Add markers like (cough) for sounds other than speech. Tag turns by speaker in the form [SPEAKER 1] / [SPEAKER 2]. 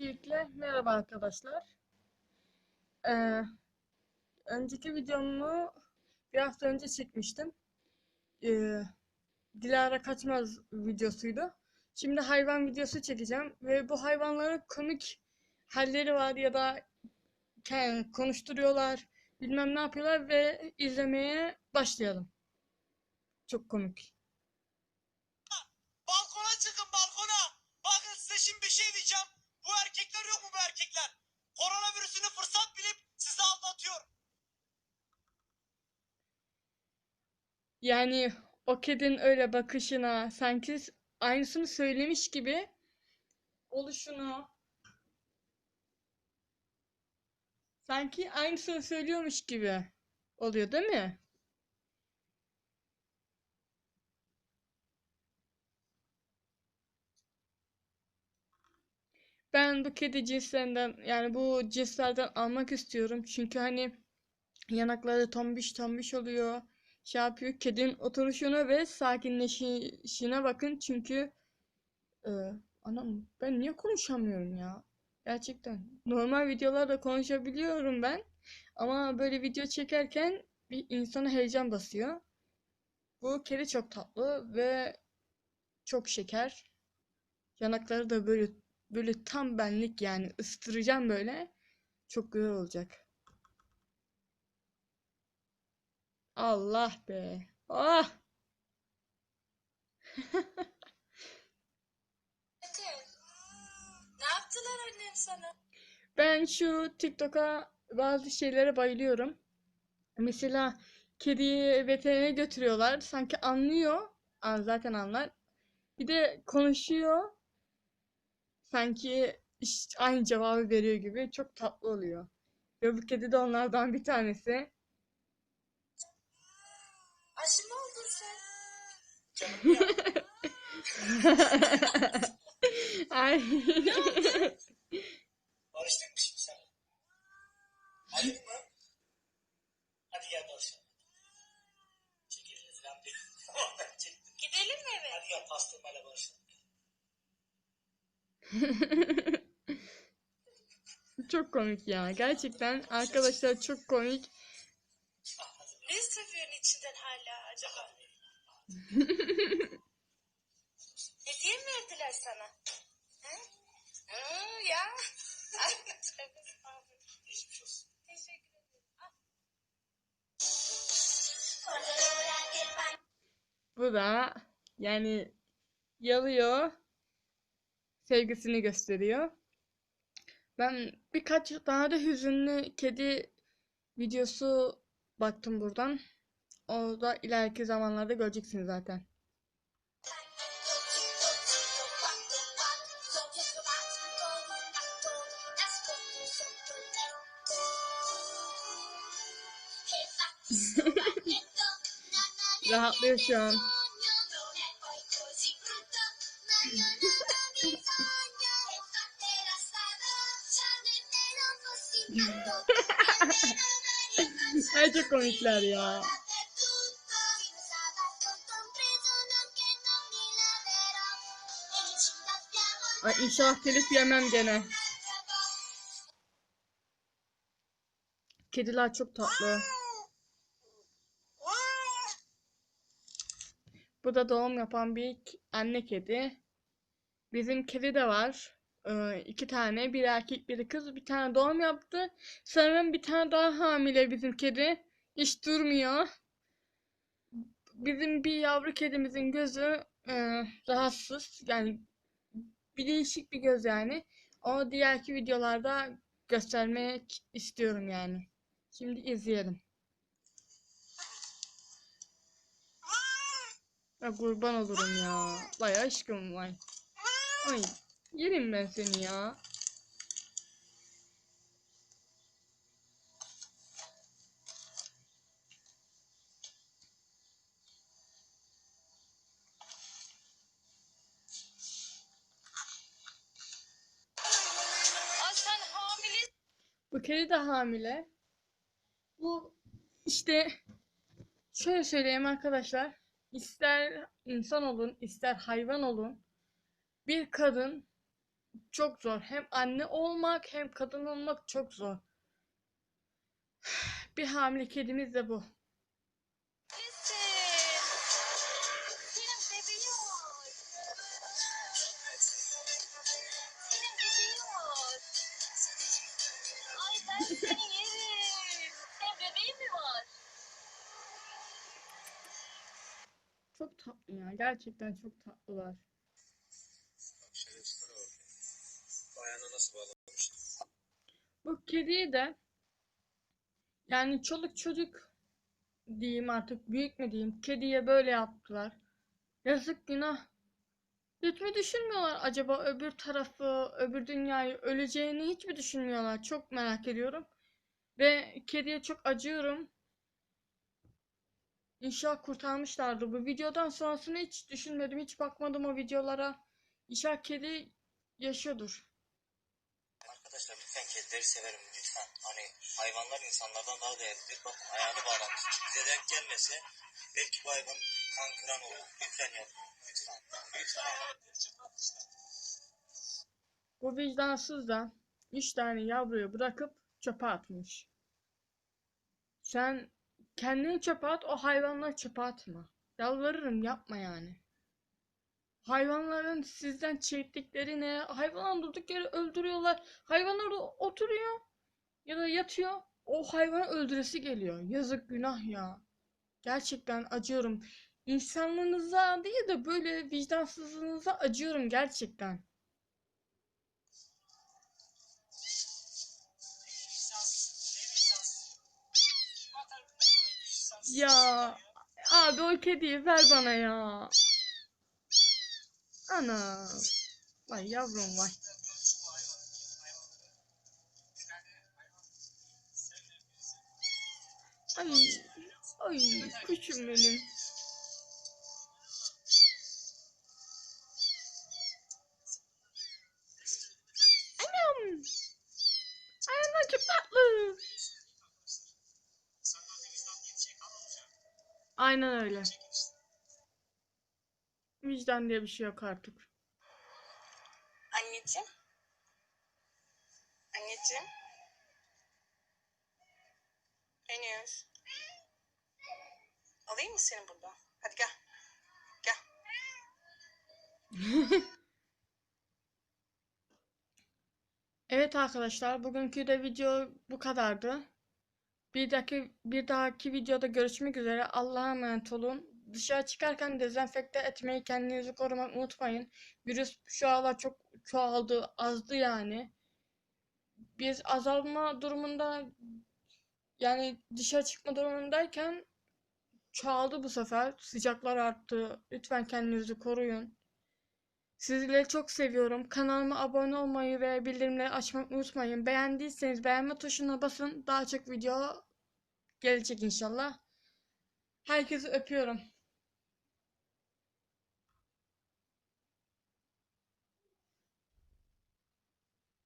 [SPEAKER 1] Öncelikle merhaba arkadaşlar. Ee, önceki videomu bir hafta önce çekmiştim. Ee, Dilara Kaçmaz videosuydu. Şimdi hayvan videosu çekeceğim ve bu hayvanların komik halleri var ya da konuşturuyorlar, bilmem ne yapıyorlar ve izlemeye başlayalım. Çok komik. Yani o kedinin öyle bakışına sanki aynısını söylemiş gibi oluşunu sanki aynısını söylüyormuş gibi oluyor değil mi? Ben bu kedi cinslerinden yani bu cinslerden almak istiyorum. Çünkü hani yanakları tombiş tombiş oluyor. Şey yapıyor. Kedinin oturuşuna ve sakinleşişine bakın. Çünkü e, anam ben niye konuşamıyorum ya? Gerçekten. Normal videolarda konuşabiliyorum ben. Ama böyle video çekerken bir insana heyecan basıyor. Bu kedi çok tatlı ve çok şeker. Yanakları da böyle böyle tam benlik yani ıstıracağım böyle. Çok güzel olacak. Allah be. Ah!
[SPEAKER 2] Ne yaptılar annem sana?
[SPEAKER 1] Ben şu TikTok'a bazı şeylere bayılıyorum. Mesela kediyi veterinere götürüyorlar. Sanki anlıyor. Aa, zaten anlar. Bir de konuşuyor. Sanki aynı cevabı veriyor gibi. Çok tatlı oluyor. Ve bu kedi de onlardan bir tanesi.
[SPEAKER 3] Canım.
[SPEAKER 1] Ay.
[SPEAKER 3] Barıştık mı şimdi sen? Hayır mı? Hadi gel barışalım. Falan diyor. Ben çektim.
[SPEAKER 2] Gidelim mi eve?
[SPEAKER 3] Hadi gel pastırmayla barışalım.
[SPEAKER 1] Çok komik ya. Gerçekten arkadaşlar çok komik.
[SPEAKER 2] Hediye mi verdiler sana? He? Hı, ya. (laughs) Ay, tövbe estağfurullah.
[SPEAKER 3] Geçmiş olsun.
[SPEAKER 2] Teşekkür ederim.
[SPEAKER 1] Bu da yani yalıyor. Sevgisini gösteriyor. Ben birkaç daha da hüzünlü kedi videosu baktım buradan. O da ileriki zamanlarda göreceksiniz zaten. (laughs) Rahatlıyor şu an. (laughs) Ay çok komikler ya. Ay inşallah telif yemem gene. Kediler çok tatlı. Bu da doğum yapan bir anne kedi. Bizim kedi de var. Ee, iki tane. Bir erkek biri kız. Bir tane doğum yaptı. Sanırım bir tane daha hamile bizim kedi. Hiç durmuyor. Bizim bir yavru kedimizin gözü e, rahatsız. Yani bir değişik bir göz yani. O diğerki videolarda göstermek istiyorum yani. Şimdi izleyelim. Ya kurban olurum ya. Vay aşkım vay. Ay yerim ben seni ya.
[SPEAKER 2] Aa, sen hamile
[SPEAKER 1] Bu kedi de hamile. Bu işte şöyle söyleyeyim arkadaşlar. İster insan olun, ister hayvan olun. Bir kadın çok zor. Hem anne olmak hem kadın olmak çok zor. (sighs) Bir hamile kedimiz de bu. Çok tatlı ya. Gerçekten çok tatlılar.
[SPEAKER 4] Ayağına nasıl bağlamış?
[SPEAKER 1] Bu kediyi de yani çoluk çocuk diyeyim artık büyük mü diyeyim kediye böyle yaptılar. Yazık günah. Hiç mi düşünmüyorlar acaba öbür tarafı, öbür dünyayı öleceğini hiç mi düşünmüyorlar? Çok merak ediyorum. Ve kediye çok acıyorum. İnşallah kurtarmışlardı. Bu videodan sonrasını hiç düşünmedim. Hiç bakmadım o videolara. İnşallah kedi yaşıyordur.
[SPEAKER 3] Arkadaşlar lütfen kedileri severim lütfen. Hani hayvanlar insanlardan daha değerlidir. Bakın ayağını bağlamış. Bize denk gelmese belki bu hayvan kan kıran olur. Lütfen yapmayın. Lütfen. Lütfen.
[SPEAKER 1] Bu vicdansız da üç tane yavruyu bırakıp çöpe atmış. Sen kendini çöpe at, o hayvanları çöpe atma. Yalvarırım yapma yani. Hayvanların sizden çektikleri ne? Durduk yere öldürüyorlar. Hayvanlar orada oturuyor ya da yatıyor. O hayvanı öldüresi geliyor. Yazık günah ya. Gerçekten acıyorum. İnsanlığınıza değil de böyle vicdansızlığınıza acıyorum gerçekten. Ya abi o kediyi ver bana ya. Ana. Vay yavrum vay. Ay, ay kuşum benim. Aynen öyle. Vicdan diye bir şey yok artık.
[SPEAKER 2] Anneciğim. Anneciğim. Henüz. Alayım mı seni buradan? Hadi gel. Gel. (laughs)
[SPEAKER 1] Evet arkadaşlar, bugünkü de video bu kadardı. Bir dahaki bir dahaki videoda görüşmek üzere. Allah'a emanet olun. Dışarı çıkarken dezenfekte etmeyi, kendinizi korumayı unutmayın. Virüs şu aralar çok çoğaldı, azdı yani. Biz azalma durumunda yani dışarı çıkma durumundayken çoğaldı bu sefer. Sıcaklar arttı. Lütfen kendinizi koruyun. Sizleri çok seviyorum. Kanalıma abone olmayı ve bildirimleri açmayı unutmayın. Beğendiyseniz beğenme tuşuna basın. Daha çok video gelecek inşallah. Herkesi öpüyorum.